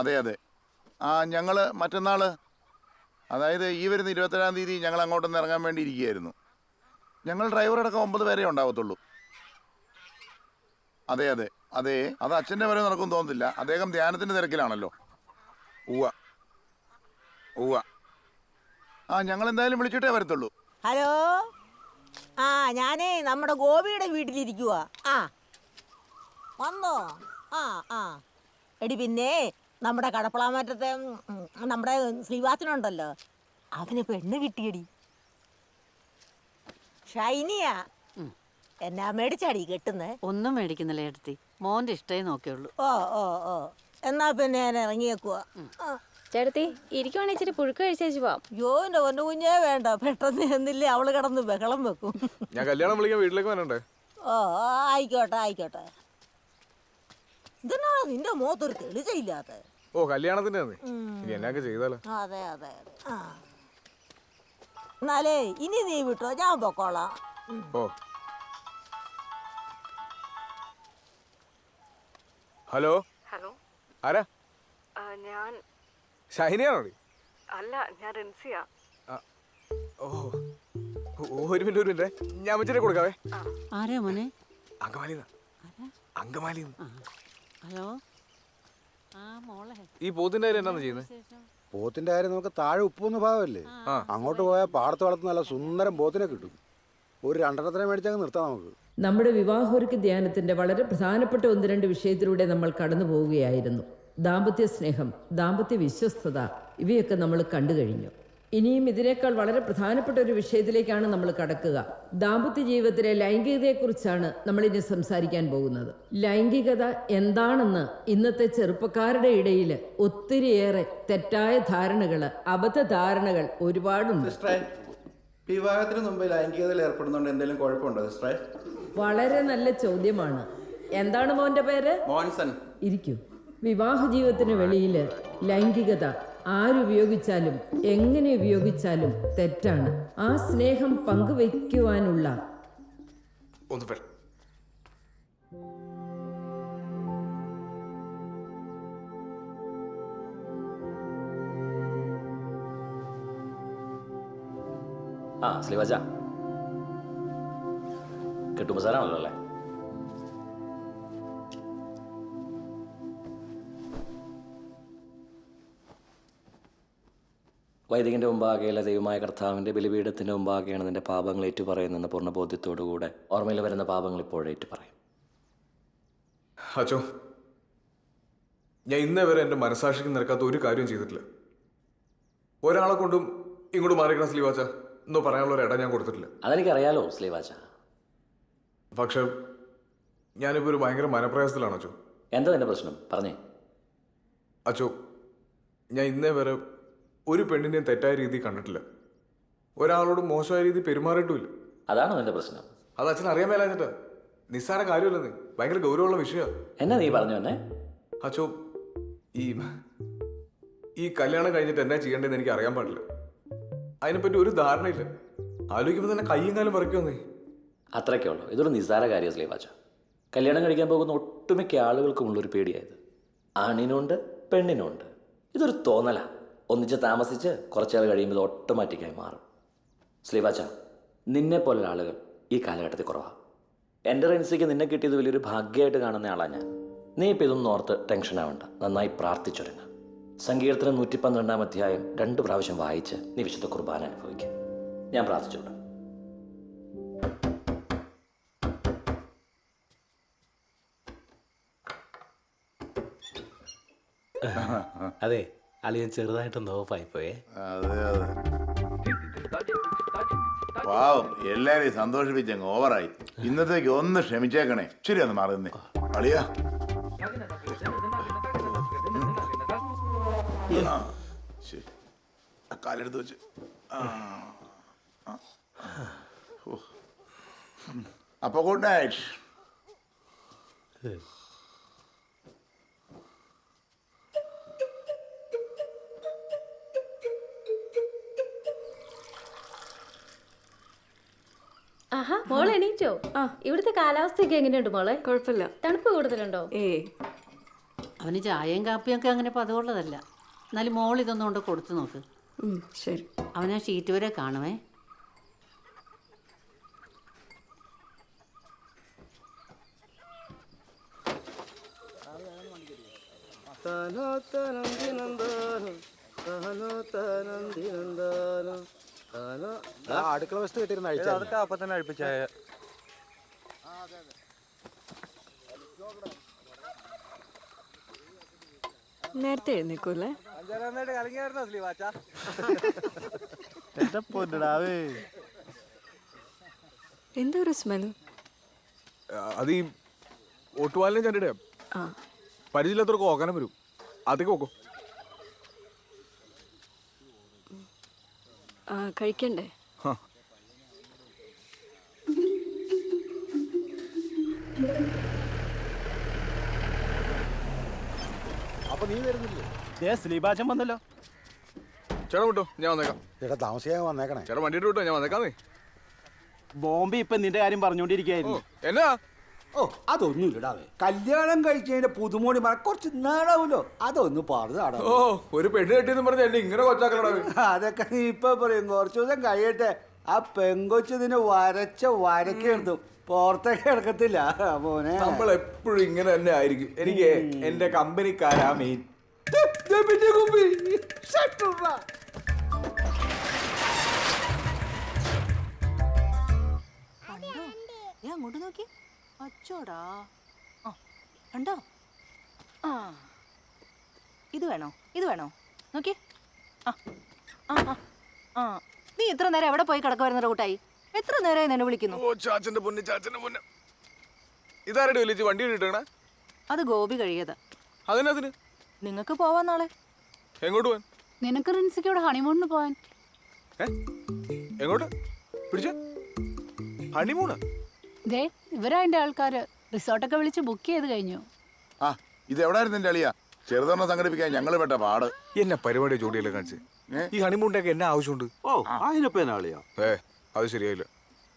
അതെ അതെ. ആ ഞങ്ങൾ മറ്റന്നാൾ അതായത് ഈ വരുന്ന ഇരുപത്തേഴാം തീയതി ഞങ്ങൾ അങ്ങോട്ടൊന്ന് ഇറങ്ങാൻ വേണ്ടി ഇരിക്കുകയായിരുന്നു. ഞങ്ങൾ ഡ്രൈവറടക്കം ഒമ്പത് പേരേ ഉണ്ടാവത്തുള്ളൂ. അതെ അതെ അതെ. അത് അച്ഛന്റെ വരെ നടക്കും തോന്നുന്നില്ല. അദ്ദേഹം ധ്യാനത്തിന്റെ തിരക്കിലാണല്ലോ. ഉവ്വ. ഉവ്വ. ആ ഞങ്ങൾ എന്തായാലും വിളിച്ചിട്ടേ വരത്തുള്ളൂ. ഹലോ? ആ ഞാനേ നമ്മുടെ ഗോപിയുടെ വീട്ടിലിരിക്കുക ആ. വന്നോ? ആ ആ. എടി പിന്നെ നമ്മുടെ കടപ്പളാമറ്റത്തെ നമ്മുടെ ശ്രീവാസനുണ്ടല്ലോ. അവന് പെണ്ണ് കിട്ടിയടി. ഷൈനിയാ എന്നാ മേടിച്ചാടി കെട്ടുന്നേ? ഒന്നും മേടിക്കുന്നില്ല എടുത്തി മോന്റെ ഇഷ്ടേ നോക്കിയുള്ളൂ. ഓ ഓ ഓ. എന്നാ പിന്നെ ഞാൻ ഇറങ്ങിയേക്കുക ചേട്ടത്തി ഇരിക്കുവാണെങ്കിൽ ഇച്ചിരി പുഴുക്ക് കഴിച്ചേച്ച് പോവാം യോ എന്റെ പൊന്നു കുഞ്ഞേ വേണ്ട. പെട്ടെന്ന് എന്നില്ലേ അവൾ കിടന്ന് ബഹളം വെക്കും. ഞാൻ കല്യാണം വിളിക്കാൻ വീട്ടിലേക്ക് വരണ്ടേ? ഓ ആയിക്കോട്ടെ ആയിക്കോട്ടെ. ഇതെന്നാണ് നിന്റെ മുഖത്തൊരു തെളിച്ചയില്ലാത്ത? ഓ കല്യാണത്തിന്റെ ഇനി എന്നൊക്കെ ചെയ്താലോ. അതെ അതെ അതെ. എന്നാലേ ഇനി നീ വിട്ടോ ഞാൻ പൊക്കോളാം. ഓ. ഹലോ? ഹലോ? ആരാ? ആ, ഞാൻ ഷൈനിയാണോ നീ? അല്ല ഞാൻ റിൻസിയ. ഓ ഓ, ഒരു മിനിറ്റ് ഒരു മിനിറ്റ്. ഞാൻ വെച്ചിട്ട് കൊടുക്കാവേ. ആരാ മോനെ? അങ്കമാലി അങ്കമാലി ഹലോ ആ. ഈ പോത്തിന്റെ കാര്യം എന്നാന്ന് ചെയ്യുന്നത്? പോത്തിന്റെ കാര്യം നമുക്ക് താഴെ ഉപ്പുന്ന ഭാഗമല്ലേ? അങ്ങോട്ട് പോയാൽ പാടത്ത് വളർത്തുന്ന നല്ല സുന്ദരം പോത്തിനെ കിട്ടും. ഒരു രണ്ടെണ്ണത്തിനെ മേടിച്ചങ്ങ് നിർത്താം നമുക്ക്. നമ്മുടെ വിവാഹോരുക്ക് ധ്യാനത്തിന്റെ വളരെ പ്രധാനപ്പെട്ട ഒന്ന് രണ്ട് വിഷയത്തിലൂടെ നമ്മൾ കടന്നു പോവുകയായിരുന്നു. ദാമ്പത്യ സ്നേഹം ദാമ്പത്യ വിശ്വസ്തത ഇവയൊക്കെ നമ്മൾ കണ്ടു കഴിഞ്ഞു. ഇനിയും ഇതിനേക്കാൾ വളരെ പ്രധാനപ്പെട്ട ഒരു വിഷയത്തിലേക്കാണ് നമ്മൾ കടക്കുക. ദാമ്പത്യ ജീവിതത്തിലെ ലൈംഗികതയെക്കുറിച്ചാണ് നമ്മൾ ഇനി സംസാരിക്കാൻ പോകുന്നത്. ലൈംഗികത എന്താണെന്ന് ഇന്നത്തെ ചെറുപ്പക്കാരുടെ ഇടയിൽ ഒത്തിരിയേറെ തെറ്റായ ധാരണകൾ അബദ്ധധാരണകൾ ഒരുപാടുണ്ട്. വിവാഹത്തിന് മുമ്പ് ലൈംഗികതയിൽ ഏർപ്പെടുന്നതുകൊണ്ട് എന്തെങ്കിലും കുഴപ്പമുണ്ടോ സിസ്റ്ററെ? വളരെ നല്ല ചോദ്യമാണ്. എന്താണ് മോന്റെ പേര്? മോൻസൺ. ഇരിക്കൂ. വിവാഹ ജീവിതത്തിന് വെളിയിൽ ലൈംഗികത ആരുപയോഗിച്ചാലും എങ്ങനെ ഉപയോഗിച്ചാലും തെറ്റാണ്. ആ സ്നേഹം പങ്കുവയ്ക്കുവാനുള്ള ആ സ്ലീവജ കിട്ടുമ്പോൾ സാറാണല്ലോ അല്ലേ? വൈദികന്റെ മുമ്പാകെയല്ല ദൈവമായ കർത്താവിന്റെ ബലിപീഠത്തിന്റെ മുമ്പാകെയാണ് നിന്റെ പാപങ്ങൾ ഏറ്റുപറയുന്നെന്ന പൂർണ ബോധ്യത്തോടുകൂടെ ഓർമ്മയിൽ വരുന്ന പാപങ്ങൾ ഇപ്പോഴും ഏറ്റുപറയും. അച്ചോ ഞാൻ ഇന്നേ വരെ എന്റെ മനസാക്ഷിക്ക് നിരക്കാത്ത ഒരു കാര്യം ചെയ്തിട്ടില്ല. ഒരാളെ കൊണ്ടും ഇങ്ങോട്ട് മാറിക്കണം സ്ലീവാച്ച എന്നോ പറയാനുള്ള ഒരു ഇടം ഞാൻ കൊടുത്തിട്ടില്ല. അതെനിക്കറിയാലോ സ്ലീവാച്ച പക്ഷെ ഞാനിപ്പോൾ ഒരു ഭയങ്കര മനപ്രയാസത്തിലാണ് അച്ചോ? എന്താ എന്റെ പ്രശ്നം? പറഞ്ഞേ. അച്ചോ ഞാൻ ഇന്നേ വരെ ഒരു പെണ്ണിനെയും തെറ്റായ രീതി കണ്ടിട്ടില്ല. ഒരാളോട് മോശമായ രീതി പെരുമാറിയിട്ടുമില്ല. അതാണ് നിന്റെ പ്രശ്നം. അത് അച്ഛൻ അറിയാൻ മേലാഞ്ഞിട്ട് നിസ്സാര കാര്യമല്ലെന്ന് ഭയങ്കര ഗൗരവമുള്ള വിഷയമാണ് എന്നാ നീ പറഞ്ഞു തന്നെ അച്ഛോ ഈ ഈ കല്യാണം കഴിഞ്ഞിട്ട് എന്നാ ചെയ്യേണ്ടതെന്ന് എനിക്ക് അറിയാൻ പാടില്ല. അതിനെപ്പറ്റി ഒരു ധാരണയില്ല. ആലോചിക്കുമ്പോൾ തന്നെ കയ്യും കാലം പറിക്കുമെന്നേ അത്രയ്ക്കേ ഉള്ളൂ. ഇതൊരു നിസ്സാര കാര്യം സ്ലീവാച്ച കല്യാണം കഴിക്കാൻ പോകുന്ന ഒട്ടുമിക്ക ആളുകൾക്കുമുള്ളൊരു പേടിയായത് ആണിനുണ്ട് പെണ്ണിനുണ്ട്. ഇതൊരു തോന്നലാ. ഒന്നിച്ച് താമസിച്ച് കുറച്ചാൾ കഴിയുമ്പോൾ ഓട്ടോമാറ്റിക്കായി മാറും. ശ്രീവാച്ച നിന്നെ പോലുള്ള ആളുകൾ ഈ കാലഘട്ടത്തിൽ കുറവാണ് എന്റെ റെൻസിക്ക് നിന്നെ കിട്ടിയത് വലിയൊരു ഭാഗ്യമായിട്ട് കാണുന്ന ആളാണ് ഞാൻ. നീ ഇപ്പം ഇതൊന്നും ഓർത്ത് ടെൻഷൻ ആവണ്ട. നന്നായി പ്രാർത്ഥിച്ചൊരുങ്ങ. സങ്കീർത്തനം നൂറ്റി പന്ത്രണ്ടാം അധ്യായം രണ്ട് പ്രാവശ്യം വായിച്ച് നീ വിശുദ്ധ കുർബാന അനുഭവിക്കും. ഞാൻ പ്രാർത്ഥിച്ചോളൂ. അതെ അളിയൻ ചെറുതായിട്ടൊന്ന് ഓഫായി പോയേ അതെ അതെ. പാവം എല്ലാരെയും സന്തോഷിപ്പിച്ചങ്ങ് ഓവറായി. ഇന്നത്തേക്ക് ഒന്ന് ക്ഷമിച്ചേക്കണേ. ശരി ഒന്ന് മാറുന്നേ. അളിയാ. ശരി. കാലെടുത്ത് വെച്ച്. ആ, ആ, ഓ. അപ്പൊ ഗുഡ് നൈറ്റ്. ആഹാ മോളെ എണീറ്റോ? ഇവിടുത്തെ കാലാവസ്ഥയൊക്കെ എങ്ങനെയുണ്ട് മോളെ? കുഴപ്പമില്ല. തണുപ്പ് കൂടുതലുണ്ടോ? ഏ. അവന് ചായയും കാപ്പിയും ഒക്കെ അങ്ങനെ പതിവുള്ളതല്ല. എന്നാലും മോൾ ഇതൊന്നും കൊണ്ട് കൊടുത്തു നോക്ക്. ശരി. അവൻ ആ ഷീറ്റ് വരെ കാണുമേ. ആ അടുക്കള വസ്തു കിട്ടിയിരുന്ന അഴിച്ചാ അപ്പൊ തന്നെ അഴിപ്പിച്ചായ നേരത്തെ എഴുന്നേക്കൂല്ലേ? എന്താ ഒരു സ്മെൽ. അത് ഈ ഒട്ടുപാലിനെ പരിചയമില്ലാത്തവർക്ക് ഓക്കാനം വരും. അതൊക്കെ നോക്കോ കഴിക്കണ്ടേ? അപ്പൊ നീ വരുന്നില്ലേ? സ്ലീപാച്ചൻ വന്നല്ലോ. ചേട്ടാ വിട്ടോ ഞാൻ വന്നേക്കാം. ചേട്ടാ താമസിയാൻ വന്നേക്കണേ. ചേട്ടാ വണ്ടിയിട്ട് വിട്ടോ ഞാൻ വന്നേക്കാന്നേ ബോംബെ ഇപ്പൊ നിന്റെ കാര്യം ഓ പറഞ്ഞോണ്ടിരിക്കായിരുന്നു എന്നാ? ഓ അതൊന്നുമില്ലടാവേ. കല്യാണം കഴിച്ചതിന്റെ പുതുമോണി മറ കുറച്ച് നാടാവൂലോ അതൊന്ന് പറഞ്ഞാടാ. ഓ ഒരു പെണ്ണ് കെട്ടിയെന്ന് പറഞ്ഞ എന്നെ ഇങ്ങനെ കൊച്ചാക്കലടാ അതൊക്കെ നീ ഇപ്പൊ പറയും. കുറച്ചു ദിവസം കഴിയട്ടെ. ആ പെങ്കൊച്ചതിന് വരച്ച വരക്കെടുത്തു പുറത്തേക്ക് കിടക്കത്തില്ല മോനെ. നമ്മൾ എപ്പോഴും ഇങ്ങനെ തന്നെ ആയിരിക്കും. എനിക്ക് എന്റെ കമ്പനിക്കാരാ മെയിൻ ഞാൻ അങ്ങോട്ട് നോക്കി അച്ചോടാ. ആ. കണ്ടോ? ആ. ഇത് വേണോ? ഇത് വേണോ? നോക്കി ആ. ആ ആ. നീ ഇത്ര നേരം എവിടെ പോയി കിടക്കുമായിരുന്നു റൂട്ടായി എത്ര നേരമായി നിന്നെ വിളിക്കുന്നു? ഓ ചാച്ചന്റെ പൊന്ന് ചാച്ചന്റെ പൊന്ന്. ഇതാരുടെ വിളിച്ച് വണ്ടി ഇട്ടേക്കണേ അത് ഗോപി കഴിയത് അതിനതിന് നിങ്ങൾക്ക് പോവാൻ നാളെ. എങ്ങോട്ട് പോവാൻ? നിനക്ക് റിൻസിക്കോടെ ഹണിമൂണിന് പോവാൻ. എങ്ങോട്ട്? പിടിച്ച. ഹണിമൂണ്? ദേ ഇവരാ എന്റെ ആൾക്കാര്. റിസോർട്ടൊക്കെ വിളിച്ച് ബുക്ക് ചെയ്ത് കഴിഞ്ഞു. ആ ഇത് എവിടായിരുന്നു എന്റെ അളിയ? ചെറുതോണം സംഘടിപ്പിക്കാൻ ഞങ്ങൾ പെട്ട പാട്. എന്നെ പരിപാടി ജോഡിയല്ലേ കാണിച്ച്? ഈ ഹണിമൂണിന്റെ ഒക്കെ എന്നെ ആവശ്യമുണ്ട്? ഓ അതിനിപ്പോ എന്നാ കളിയാ ഏ അത് ശരിയായില്ല.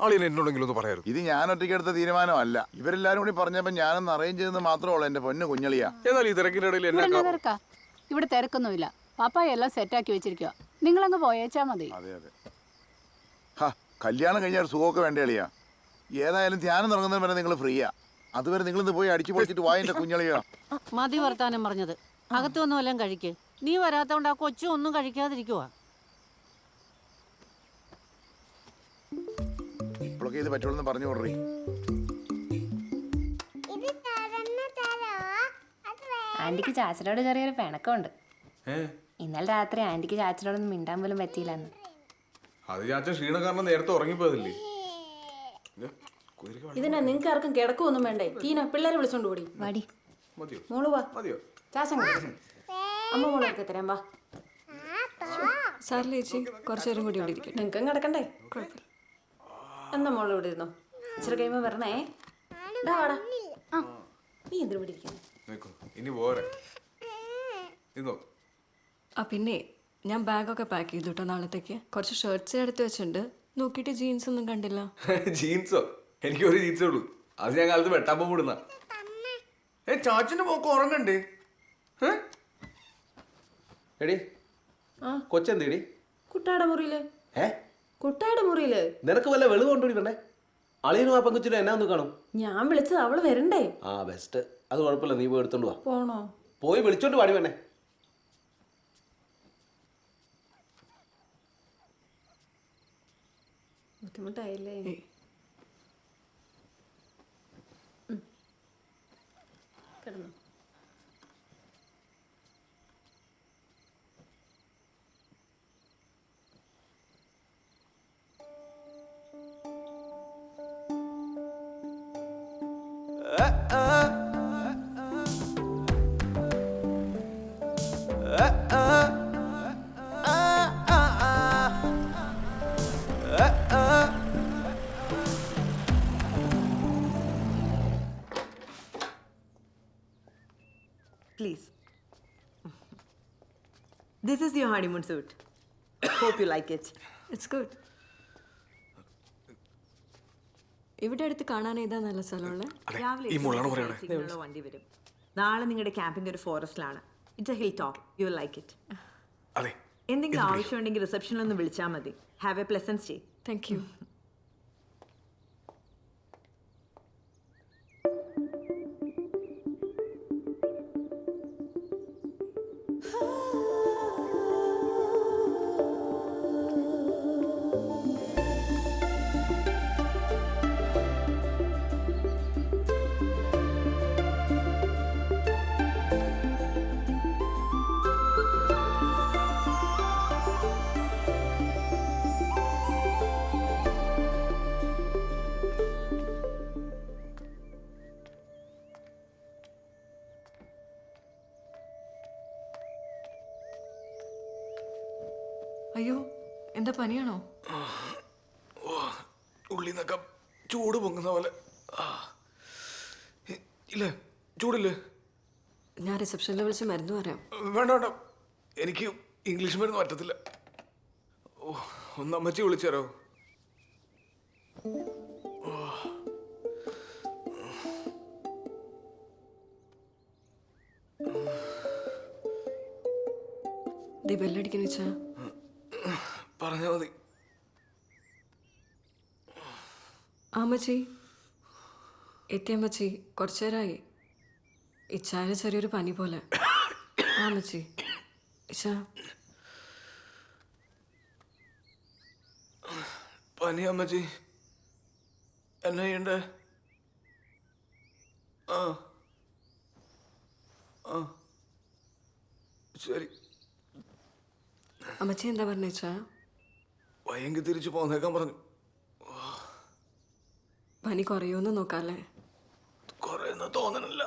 ആളിനെ എന്നോടെങ്കിലും ഒന്ന് പറയാറ് ഇത് ഞാൻ ഒറ്റയ്ക്ക് എടുത്ത തീരുമാനമല്ല ഇവരെല്ലാരും കൂടി പറഞ്ഞപ്പോൾ ഞാനൊന്ന് അറേഞ്ച് ചെയ്തെന്ന് മാത്രമേ ഉള്ളൂ എന്റെ പൊന്നു കുഞ്ഞളിയാ. എന്നാൽ ഈ തിരക്കിന്റെ ഇടയിൽ എന്നെ തിരക്കാ? ഇവിടെ തിരക്കൊന്നുമില്ല. പാപ്പായി എല്ലാം സെറ്റാക്കി വെച്ചിരിക്കുക നിങ്ങളങ്ങ് പോയേച്ചാ മതി. അതെ അതെ. ഹാ കല്യാണം കഴിഞ്ഞാൽ സുഖമൊക്കെ വേണ്ട അളിയ? ഏതായാലും ധ്യാനം തുടങ്ങുന്നതിന് വരെ നിങ്ങൾ ഫ്രീയാ അതുവരെ നിങ്ങൾ പോയി അടിച്ചു പൊളിച്ചിട്ട് വായന്റെ കുഞ്ഞളിയോ? മതി വർത്താനം പറഞ്ഞത്. അകത്തു വന്നു എല്ലാം കഴിക്ക്. നീ വരാത്തോണ്ട് ആ കൊച്ചു ഒന്നും കഴിക്കാതിരിക്കുവാ. ഇപ്പോഴൊക്കെ ഇത് പറ്റുള്ളൂ പറഞ്ഞു കൊടുറി. ആന്റിക്ക് ചാച്ചനോട് ചെറിയൊരു പിണക്കമുണ്ട്. ഇന്നലെ രാത്രി ആന്റിക്ക് ചാച്ചനോടൊന്നും മിണ്ടാൻ പോലും പറ്റിയില്ലെന്ന്. അത് ചാച്ചൻ ക്ഷീണം കാരണം നേരത്തെ ഉറങ്ങിപ്പോയതല്ലേ? ഇതിനാ നിങ്ങൾക്ക് ആർക്കും കിടക്കൊന്നും വേണ്ടേ? ടീന പിള്ളേരെ വിളിച്ചോണ്ട് കൂടി വാടി. മതിയോ? മോൾ വാ. മതിയോ? ചാച്ചൻ അമ്മ മോളെടുത്ത് തരാം വാ. സാറിലെ ചേച്ചി കുറച്ചു നേരം കൂടി ഇവിടെ ഇരിക്കും നിങ്ങൾക്കും കിടക്കണ്ടേ കുഴപ്പമില്ല. എന്നാ മോൾ ഇവിടെ ഇരുന്നോ? ഇച്ചിരി കഴിയുമ്പോ വരണേ. ദാ വാടാ. ആ നീ എന്തിനു ഇവിടെ ഇരിക്കുന്നു? ആ പിന്നെ ഞാൻ ബാഗൊക്കെ പാക്ക് ചെയ്തു കേട്ടോ നാളത്തേക്ക്. കുറച്ച് ഷർട്ട്സ് എടുത്ത് വെച്ചിട്ടുണ്ട്. നോക്കിയിട്ട് ജീൻസ് ഒന്നും കണ്ടില്ല. ജീൻസോ എനിക്ക് ഒരു ജീൻസേ ഉള്ളൂ. അത് ഞാൻ കാലത്ത് വെട്ടാൻ പോകുന്ന ഏ ചാച്ചിന്റെ പോക്ക് ഉറങ്ങണ്ടേ എടി കൊച്ചെന്തേടി? കുട്ടാട മുറിയിൽ. ഏ? കുട്ടാട മുറിയിൽ. നിനക്ക് വല്ല വെളിവ് കൊണ്ടുപോയി വേണ്ടേ അളിയനും ആ പെങ്കുച്ചിനും എന്നാ ഒന്ന് കാണും? ഞാൻ വിളിച്ചത് അവൾ വരണ്ടേ? ആ ബെസ്റ്റ് അത് കുഴപ്പമില്ല നീ പോയി എടുത്തോണ്ട് വാ. പോണോ? പോയി വിളിച്ചോണ്ട് പാടി വേണേ ബുദ്ധിമുട്ടായില്ലേ? കിടന്നു. Please. This is your honeymoon suit. Hope you like it. It's good ഇവിടെ അടുത്ത് കാണാൻ ഏതാ നല്ല സ്ഥലമുള്ളത് ഈ മുള്ളാണ് പറയണേ സിഗ്നലുള്ള വണ്ടി വരും. നാളെ നിങ്ങളുടെ ക്യാമ്പിംഗ് ഒരു ഫോറസ്റ്റിലാണ്. It's a hill top you will like it അതെ. എന്തെങ്കിലും ആവശ്യമുണ്ടെങ്കിൽ റിസപ്ഷനിൽ ഒന്ന് വിളിച്ചാൽ മതി. Have a pleasant stay thank you പനിയാണോ? ഉള്ളി നിന്നൊക്കെ ചൂട് പൊങ്ങുന്ന പോലെ. ഇല്ലേ? ചൂടില്ലേ? ഞാൻ റിസപ്ഷനിൽ വിളിച്ച് മരുന്ന് പറയാം. വേണ്ട വേണ്ട. എനിക്ക് ഇംഗ്ലീഷ് മരുന്ന് പറ്റത്തില്ല. ഓ ഒന്ന് അമ്മച്ചി വിളിച്ചു തരാമോ ദേ ബെല്ലടിക്കുന്ന വെച്ചാ? പറഞ്ഞാൽ മതി. ആമച്ചി എത്തിയമ്മച്ചി കുറച്ചു നേരമായി ഇച്ചാന് ചെറിയൊരു പനി പോലെ. ആമച്ചി ഇച്ച. പനി അമ്മച്ചി. എന്നാ ചെയ്യണ്ടേ? ആ. ആ. ശരി. അമ്മച്ചി എന്താ പറഞ്ഞേച്ചാ വയ്യെങ്കിൽ തിരിച്ചു പോന്നേക്കാൻ പറഞ്ഞു. പനി കുറയുമെന്ന് നോക്കാല്ലേ? കുറേന്ന് തോന്നണില്ല.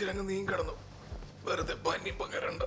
ഇച്ചിരി അങ്ങ് നീ കിടന്നു. വെറുതെ പനി പകരണ്ട.